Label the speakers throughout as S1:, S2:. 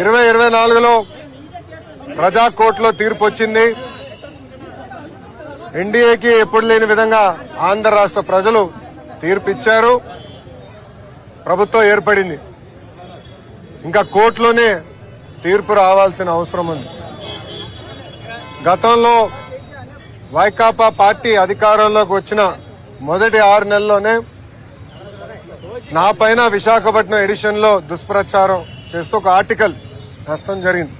S1: ఇరవై ఇరవై నాలుగులో ప్రజా తీర్పు వచ్చింది ఎన్డీఏకి ఎప్పుడు లేని విధంగా ఆంధ్ర రాష్ట్ర ప్రజలు తీర్పిచ్చారు. ప్రభుత్వం ఏర్పడింది. ఇంకా కోర్టులోనే తీర్పు రావాల్సిన అవసరం ఉంది. గతంలో వైకాపా పార్టీ అధికారంలోకి వచ్చిన మొదటి ఆరు నెలల్లోనే నా పైన విశాఖపట్నం ఎడిషన్లో దుష్ప్రచారం చేస్తూ ఒక ఆర్టికల్ నష్టం జరిగింది.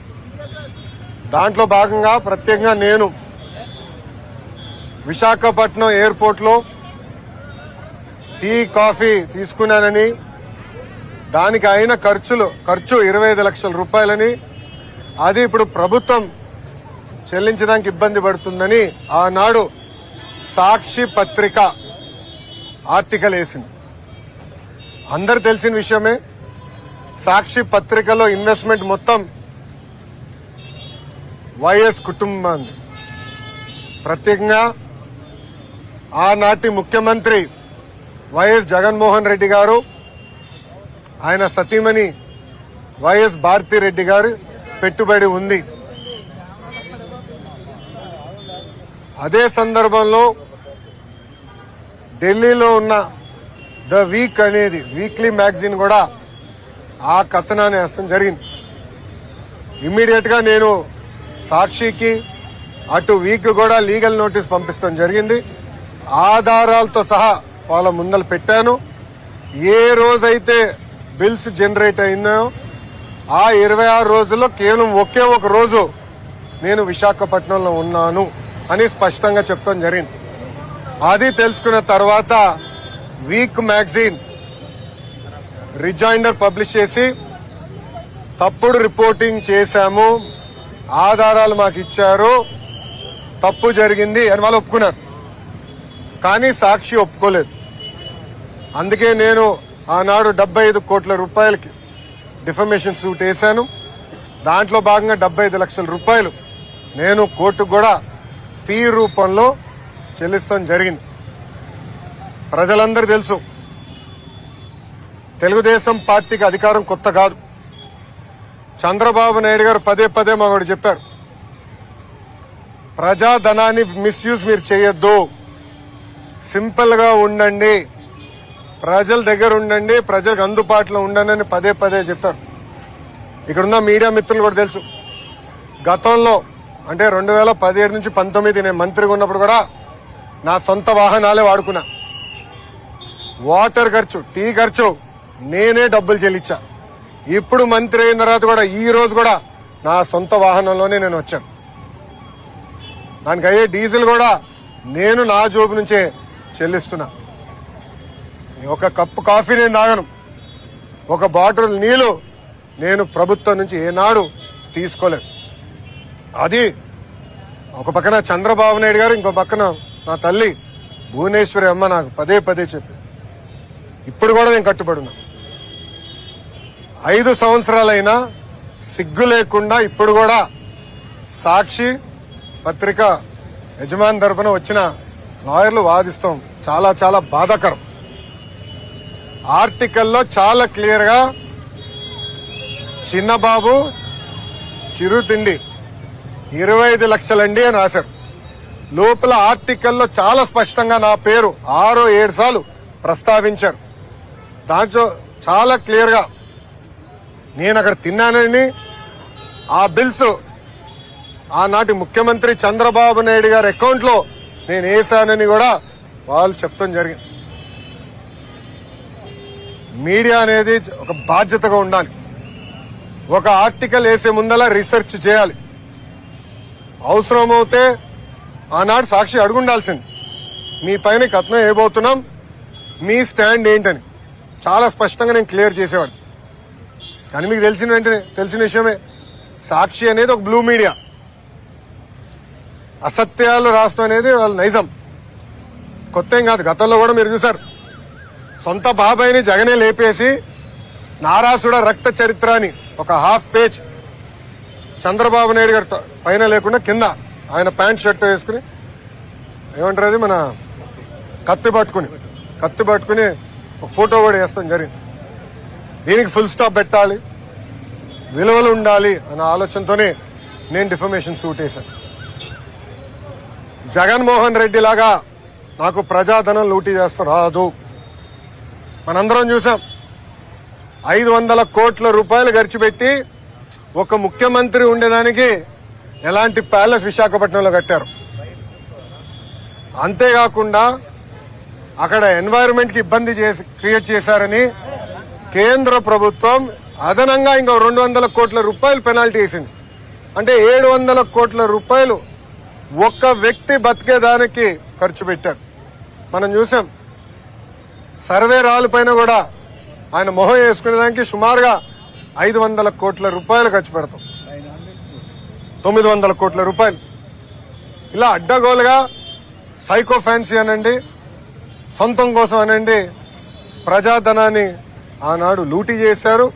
S1: దాంట్లో భాగంగా ప్రత్యేకంగా నేను విశాఖపట్నం ఎయిర్పోర్ట్లో టీ కాఫీ తీసుకున్నానని దానికి అయిన ఖర్చులు ఖర్చు ఇరవై ఐదు లక్షల రూపాయలని అది ఇప్పుడు ప్రభుత్వం చెల్లించడానికి ఇబ్బంది పడుతుందని ఆనాడు సాక్షి పత్రిక ఆర్టికల్ వేసింది అందరు తెలిసిన విషయమే సాక్షి పత్రికలో ఇన్వెస్ట్మెంట్ మొత్తం వైఎస్ కుటుంబాన్ని. ప్రత్యేకంగా ఆనాటి ముఖ్యమంత్రి వైఎస్ జగన్మోహన్ రెడ్డి గారు ఆయన సతీమణి వైఎస్ భారతిరెడ్డి గారు పెట్టుబడి ఉంది. అదే సందర్భంలో ఢిల్లీలో ఉన్న ద వీక్ అనేది వీక్లీ మ్యాగజైన్ కూడా ఆ కథనాన్ని వేస్తాం జరిగింది. ఇమ్మీడియట్గా నేను సాక్షికి అటు వీక్ కూడా లీగల్ నోటీస్ పంపిస్తాం జరిగింది. ఆధారాలతో సహా వాళ్ళ ముందర పెట్టాను. ఏ రోజైతే బిల్స్ జనరేట్ అయినాయో ఆ ఇరవై ఆరు రోజుల్లో కేవలం ఒకే ఒక రోజు నేను విశాఖపట్నంలో ఉన్నాను అని స్పష్టంగా చెప్తాం జరిగింది. అది తెలుసుకున్న తర్వాత వీక్ మ్యాగజైన్ రిజైండర్ పబ్లిష్ చేసి తప్పుడు రిపోర్టింగ్ చేశాము. ఆధారాలు మాకు ఇచ్చారు. తప్పు జరిగింది అని వాళ్ళు ఒప్పుకున్నారు. కానీ సాక్షి ఒప్పుకోలేదు. అందుకే నేను ఆనాడు డెబ్బై ఐదు కోట్ల రూపాయలకి డిఫమేషన్ సూట్ వేశాను. దాంట్లో భాగంగా డెబ్బై ఐదు లక్షల రూపాయలు నేను కోర్టు కూడా ఫీ రూపంలో చెల్లిస్తాం జరిగింది. ప్రజలందరూ తెలుసు. తెలుగుదేశం పార్టీకి అధికారం కొత్త కాదు. చంద్రబాబు నాయుడు గారు పదే పదే మాకు చెప్పారు. ప్రజాధనాన్ని మిస్యూజ్ మీరు చేయొద్దు. సింపుల్గా ఉండండి. ప్రజల దగ్గర ఉండండి. ప్రజలకు అందుబాటులో ఉండండి అని పదే పదే చెప్పారు. ఇక్కడున్న మీడియా మిత్రులు కూడా తెలుసు. గతంలో అంటే రెండు వేల పదిహేడు నుంచి పంతొమ్మిది నేను మంత్రిగా ఉన్నప్పుడు కూడా నా సొంత వాహనాలే వాడుకున్నా. వాటర్ ఖర్చు టీ ఖర్చు నేనే డబ్బులు చెల్లించా. ఇప్పుడు మంత్రి అయిన తర్వాత కూడా ఈ రోజు కూడా నా సొంత వాహనంలోనే నేను వచ్చాను. దానికి అయ్యే డీజిల్ కూడా నేను నా జోబు నుంచే చెల్లిస్తున్నా. ఒక కప్పు కాఫీ నేను తాగను. ఒక బాటిల్ నీళ్ళు నేను ప్రభుత్వం నుంచి ఏనాడు తీసుకోలేదు. అది ఒక పక్కన చంద్రబాబు నాయుడు గారు ఇంకో పక్కన నా తల్లి భువనేశ్వరి అమ్మ నాకు పదే పదే చెప్పి ఇప్పుడు కూడా నేను కట్టుబడిన్నా ఐదు సంవత్సరాలైనా సిగ్గు లేకుండా ఇప్పుడు కూడా సాక్షి పత్రిక యజమాని తరపున వచ్చిన లాయర్లు వాదిస్తాం. చాలా చాలా బాధాకరం. ఆర్టికల్లో చాలా క్లియర్గా చిన్నబాబు చిరు తిండి ఇరవై ఐదు లక్షలండి అని రాశారు. లోపల ఆర్టికల్లో చాలా స్పష్టంగా నా పేరు ఆరో ఏడు సార్లు ప్రస్తావించారు. దాంట్లో చాలా క్లియర్గా నేను అక్కడ తిన్నానని ఆ బిల్స్ ఆనాటి ముఖ్యమంత్రి చంద్రబాబు నాయుడు గారి అకౌంట్లో నేను వేసానని కూడా వాళ్ళు చెప్తాం జరిగింది. మీడియా అనేది ఒక బాధ్యతగా ఉండాలి. ఒక ఆర్టికల్ వేసే ముందల రీసెర్చ్ చేయాలి. అవసరమైతే ఆనాడు సాక్షి అడుగుండాల్సింది. మీ పైన కథనం ఏబోతున్నాం మీ స్టాండ్ ఏంటని. చాలా స్పష్టంగా నేను క్లియర్ చేసేవాడు కానీ మీకు తెలిసిన వెంటనే తెలిసిన విషయమే. సాక్షి అనేది ఒక బ్లూ మీడియా అసత్యాలు రాష్ట్రం అనేది వాళ్ళు నైజం. కొత్త ఏం కాదు గతంలో కూడా మీరు చూసారు సొంత బాబాయిని జగనే లేపేసి నారాసుడ రక్త చరిత్ర అని ఒక హాఫ్ పేజ్ చంద్రబాబు నాయుడు గారి పైన లేకుండా కింద ఆయన ప్యాంట్ షర్ట్ వేసుకుని ఏమంటారు అది మన కత్తి పట్టుకుని కత్తి పట్టుకుని ఒక ఫోటో కూడా వేస్తాం జరిగింది. దీనికి ఫుల్ స్టాప్ పెట్టాలి. విలువలు ఉండాలి అన్న ఆలోచనతోనే నేను డిఫర్మేషన్ సూట్ వేశాను. జగన్మోహన్ రెడ్డి లాగా నాకు ప్రజాధనం లూటీ చేస్తూ రాదు. మనందరం చూసాం. ఐదు వందల కోట్ల రూపాయలు ఖర్చు పెట్టి ఒక ముఖ్యమంత్రి ఉండేదానికి ఎలాంటి ప్యాలెస్ విశాఖపట్నంలో కట్టారు. అంతేకాకుండా అక్కడ ఎన్వైరన్మెంట్కి ఇబ్బంది చేసి క్రియేట్ చేశారని కేంద్ర ప్రభుత్వం అదనంగా ఇంకో రెండు వందల కోట్ల రూపాయలు పెనాల్టీ వేసింది. అంటే ఏడు వందల కోట్ల రూపాయలు ఒక్క వ్యక్తి బతికేదానికి ఖర్చు పెట్టారు. మనం చూసాం. సర్వే రాళ్ళ పైన కూడా ఆయన మొహం వేసుకునేదానికి సుమారుగా ఐదు వందల కోట్ల రూపాయలు ఖర్చు పెడతాం. తొమ్మిది వందల కోట్ల రూపాయలు. ఇలా అడ్డగోలుగా సైకో ఫ్యాన్సీ అనండి సొంతం కోసం అనండి ప్రజాధనాన్ని ఆనాడు లూటీ చేశారు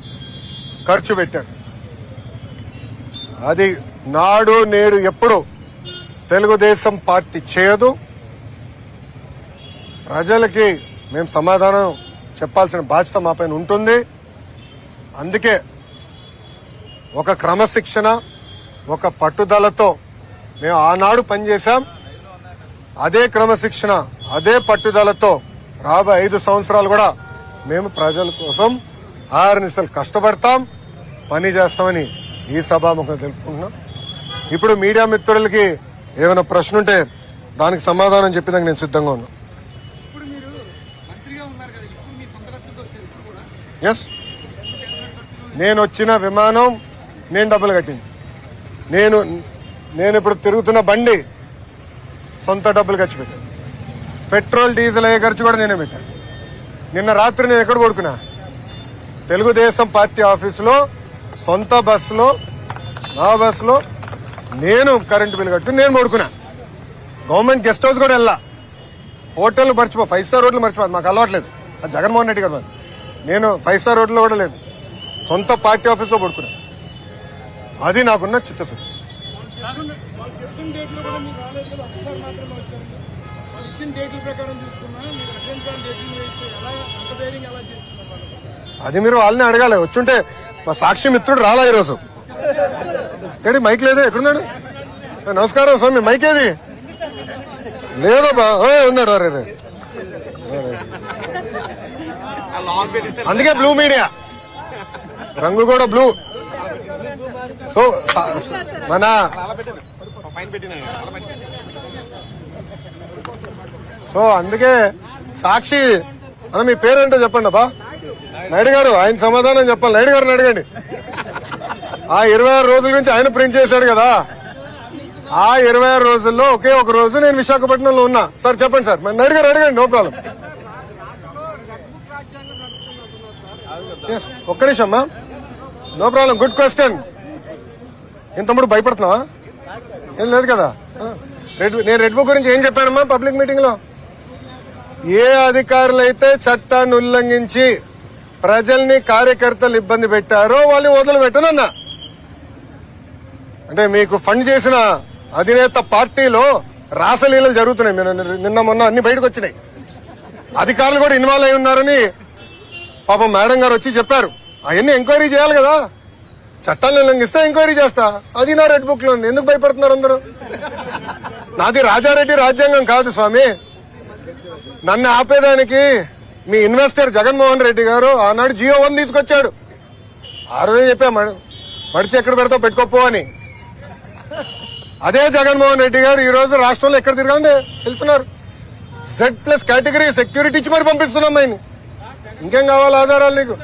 S1: ఖర్చు పెట్టారు. అది నాడు నేడు ఎప్పుడు తెలుగుదేశం పార్టీ చేయదు. ప్రజలకి మేము సమాధానం చెప్పాల్సిన బాధ్యత మాపైన ఉంటుంది. అందుకే ఒక క్రమశిక్షణ ఒక పట్టుదలతో మేము ఆనాడు పనిచేశాం. అదే క్రమశిక్షణ అదే పట్టుదలతో రాబోయే ఐదు సంవత్సరాలు కూడా మేము ప్రజల కోసం ఆరునిసలు కష్టపడతాం పని చేస్తామని ఈ సభాముఖం తెలుపుకుంటున్నాం. ఇప్పుడు మీడియా మిత్రులకి ఏమైనా ప్రశ్న ఉంటే దానికి సమాధానం చెప్పేదానికి నేను సిద్ధంగా ఉన్నా. ఎస్ నేను వచ్చిన విమానం నేను డబ్బులు కట్టింది. నేను నేను ఇప్పుడు తిరుగుతున్న బండి సొంత డబ్బులు ఖర్చు పెట్టాను. పెట్రోల్ డీజిల్ అయ్యే ఖర్చు కూడా నేనే పెట్టాను. నిన్న రాత్రి నేను ఎక్కడ కొడుకున్నా తెలుగుదేశం పార్టీ ఆఫీసులో సొంత బస్సులో నా బస్సులో నేను కరెంటు బిల్ కట్టు నేను పడుకున్నా. గవర్నమెంట్ గెస్ట్ హౌస్ కూడా వెళ్ళా. హోటల్ మర్చిపో ఫైవ్ స్టార్ హోటల్ మర్చిపోదు మాకు అలవాట్లేదు అది జగన్మోహన్ రెడ్డి గారు మాది. నేను ఫైవ్ స్టార్ హోటల్లో కూడా లేదు. సొంత పార్టీ ఆఫీస్లో పడుకున్నా. అది నాకున్న చిత్తశుద్ధి.
S2: ఇచ్చిన డేట్ల ప్రకారం చూసుకున్నా మీరు అటెండ్ కాని డేట్లు ఎలా అంత ధైర్యం ఎలా చేసుకున్నారు
S1: అది మీరు వాళ్ళని అడగాలి. వచ్చుంటే మా సాక్షి మిత్రుడు రాలా ఈరోజు. ఏడి మైక్ లేదే? ఎక్కడున్నాడు? నమస్కారం స్వామి మైక్ ఏది? లేదబ్బా. ఓ ఉన్నాడు అరే. అందుకే బ్లూ మీడియా. రంగు కూడా బ్లూ. స- మన సో అందుకే సాక్షి అన్న మీ పేరేంటో చెప్పండి అబ్బా. నాయుడు గారు ఆయన సమాధానం చెప్పాలి. నాయుడు గారిని అడగండి. ఆ ఇరవై ఆరు రోజుల నుంచి ఆయన ప్రింట్ చేశాడు కదా. ఆ ఇరవై ఆరు రోజుల్లో ఒకే ఒక రోజు నేను విశాఖపట్నంలో ఉన్నా. సార్ చెప్పండి సార్. మరి నాయుడు గారు అడగండి నో ప్రాబ్లం. ఒక్క నిమిషం అమ్మా. No problem good question. ఇంతముడు భయపడుతున్నావా? ఏం లేదు కదా? రెడ్ నేను రెడ్ బుక్ గురించి ఏం చెప్పానమ్మా పబ్లిక్ మీటింగ్లో ఏ అధికారులైతే చట్టాన్ని ఉల్లంఘించి ప్రజల్ని కార్యకర్తలు ఇబ్బంది పెట్టారో వాళ్ళని వదిలిపెట్టనన్నా అంటే మీకు ఫండ్ చేసిన అధినేత పార్టీలో రాసలీలలు జరుగుతున్నాయి. నిన్న మొన్న అన్ని బయటకు వచ్చినాయి. అధికారులు కూడా ఇన్వాల్వ్ అయి ఉన్నారని పాపం మేడం గారు వచ్చి చెప్పారు. అవన్నీ ఎంక్వైరీ చేయాలి కదా. చట్టాలను ఉల్లంఘిస్తే ఎంక్వైరీ చేస్తా. అది నా రెడ్ బుక్లో ఉంది. ఎందుకు భయపడుతున్నారు అందరూ? నాది రాజారెడ్డి రాజ్యాంగం కాదు స్వామి. నన్ను ఆపేదానికి మీ ఇన్వెస్టర్ జగన్మోహన్ రెడ్డి గారు ఆనాడు జియో వన్ తీసుకొచ్చాడు. ఆ రోజే చెప్పా మడిచి ఎక్కడ పెడతావు పెట్టుకోపో అని. అదే జగన్మోహన్ రెడ్డి గారు ఈ రోజు రాష్ట్రంలో ఎక్కడ తిరగండి? వెళ్తున్నారు. జెడ్ ప్లస్ కేటగిరీ సెక్యూరిటీ ఇచ్చి మరి పంపిస్తున్నాం ఆయన ఇంకేం కావాలి ఆధారాలు నీకు?